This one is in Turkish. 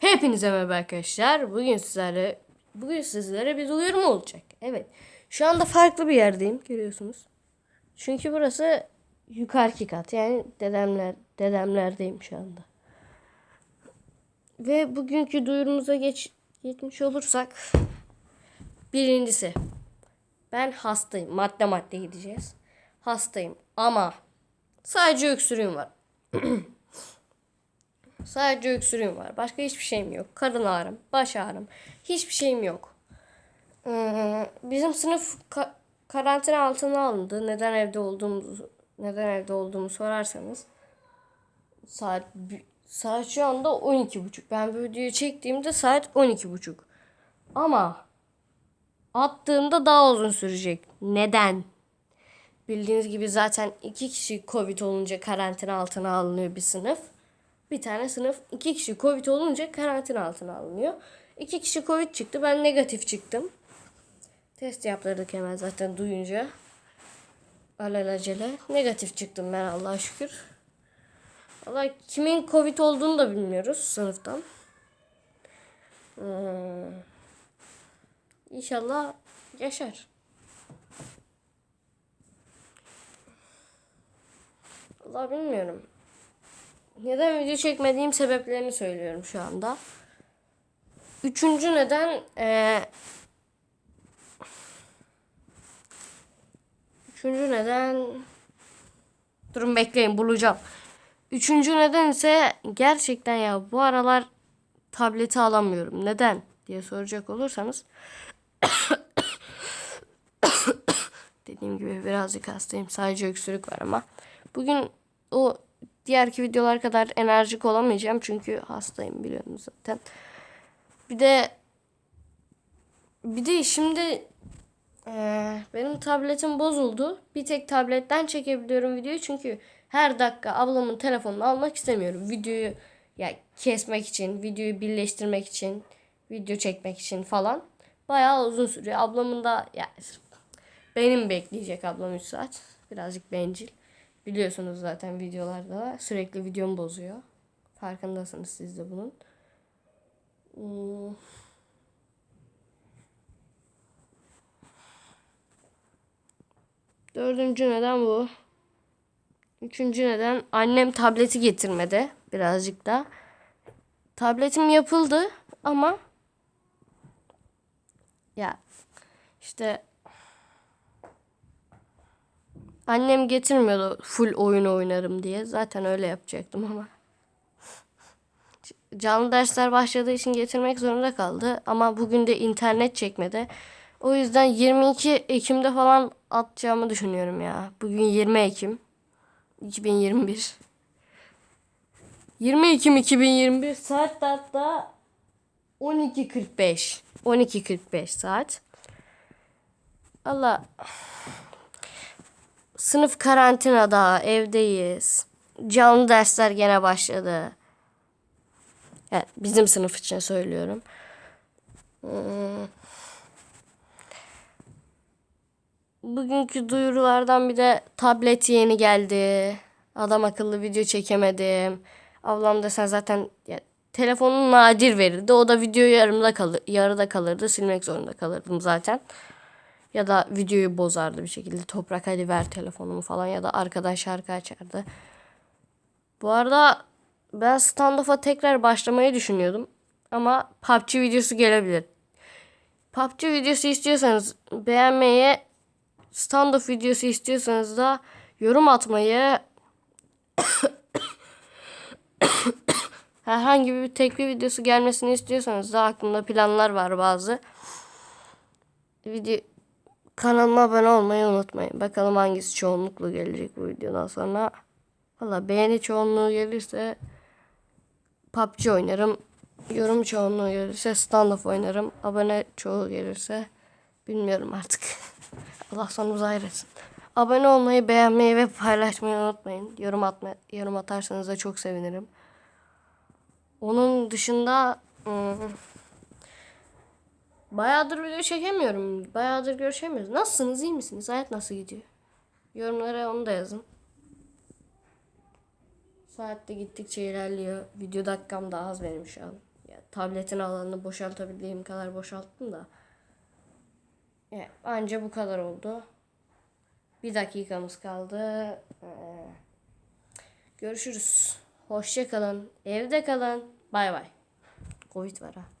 Hepinize merhaba arkadaşlar. Bugün sizlerle bugün sizlere bir duyurum olacak. Evet. Şu anda farklı bir yerdeyim görüyorsunuz. Çünkü burası yukarıki kat. Yani dedemler dedemlerdeyim şu anda. Ve bugünkü duyurumuza geç geçmiş olursak birincisi ben hastayım. Madde madde gideceğiz. Hastayım ama sadece öksürüğüm var. Sadece öksürüğüm var. Başka hiçbir şeyim yok. Karın ağrım, baş ağrım. Hiçbir şeyim yok. Ee, bizim sınıf ka- karantina altına alındı. Neden evde olduğumuzu neden evde olduğumu sorarsanız saat saat şu anda 12.30. Ben bu videoyu çektiğimde saat 12.30. Ama attığımda daha uzun sürecek. Neden? Bildiğiniz gibi zaten iki kişi Covid olunca karantina altına alınıyor bir sınıf. Bir tane sınıf iki kişi Covid olunca karantina altına alınıyor. İki kişi Covid çıktı. Ben negatif çıktım. Test yaptırdık hemen zaten duyunca. Alelacele. Negatif çıktım ben Allah'a şükür. Valla kimin Covid olduğunu da bilmiyoruz sınıftan. Hmm. İnşallah yaşar. Allah bilmiyorum. Neden video çekmediğim sebeplerini söylüyorum şu anda. Üçüncü neden eee Üçüncü neden Durun bekleyin bulacağım. Üçüncü neden ise gerçekten ya bu aralar tableti alamıyorum. Neden diye soracak olursanız dediğim gibi birazcık hastayım. Sadece öksürük var ama bugün o diğerki videolar kadar enerjik olamayacağım çünkü hastayım biliyorsunuz zaten. Bir de bir de şimdi eee, benim tabletim bozuldu. Bir tek tabletten çekebiliyorum videoyu çünkü her dakika ablamın telefonunu almak istemiyorum. Videoyu ya kesmek için, videoyu birleştirmek için, video çekmek için falan bayağı uzun sürüyor. Ablamın da ya benim bekleyecek ablam 3 saat. Birazcık bencil. Biliyorsunuz zaten videolarda sürekli videomu bozuyor. Farkındasınız siz de bunun. Hmm. Dördüncü neden bu. Üçüncü neden annem tableti getirmedi birazcık da. Tabletim yapıldı ama ya işte Annem getirmiyordu full oyun oynarım diye. Zaten öyle yapacaktım ama. Canlı dersler başladığı için getirmek zorunda kaldı. Ama bugün de internet çekmedi. O yüzden 22 Ekim'de falan atacağımı düşünüyorum ya. Bugün 20 Ekim 2021. 20 Ekim 2021 saat hatta 12.45. 12.45 saat. Allah Sınıf karantinada, evdeyiz. Canlı dersler gene başladı. Yani bizim sınıf için söylüyorum. Hmm. Bugünkü duyurulardan bir de tablet yeni geldi. Adam akıllı video çekemedim. Ablam da sen zaten ya, telefonun nadir verirdi. O da video yarımda kalır, yarıda kalırdı. Silmek zorunda kalırdım zaten. Ya da videoyu bozardı bir şekilde. Toprak hadi ver telefonumu falan ya da arkadan şarkı açardı. Bu arada ben standoff'a tekrar başlamayı düşünüyordum. Ama PUBG videosu gelebilir. PUBG videosu istiyorsanız beğenmeyi, standoff videosu istiyorsanız da yorum atmayı herhangi bir tekli videosu gelmesini istiyorsanız da aklımda planlar var bazı. Video Kanalıma abone olmayı unutmayın. Bakalım hangisi çoğunlukla gelecek bu videodan sonra. Valla beğeni çoğunluğu gelirse PUBG oynarım. Yorum çoğunluğu gelirse standoff oynarım. Abone çoğu gelirse bilmiyorum artık. Allah sonumuzu hayretsin. Abone olmayı, beğenmeyi ve paylaşmayı unutmayın. Yorum atma, yorum atarsanız da çok sevinirim. Onun dışında ım, Bayağıdır video çekemiyorum. Bayağıdır görüşemiyoruz. Nasılsınız? iyi misiniz? Hayat nasıl gidiyor? Yorumlara onu da yazın. Saat de gittikçe ilerliyor. Video dakikam da az benim şu an. Ya, tabletin alanını boşaltabildiğim kadar boşalttım da. Ya, anca bu kadar oldu. Bir dakikamız kaldı. Ee, görüşürüz. Hoşça kalın. Evde kalın. Bay bay. Covid var ha.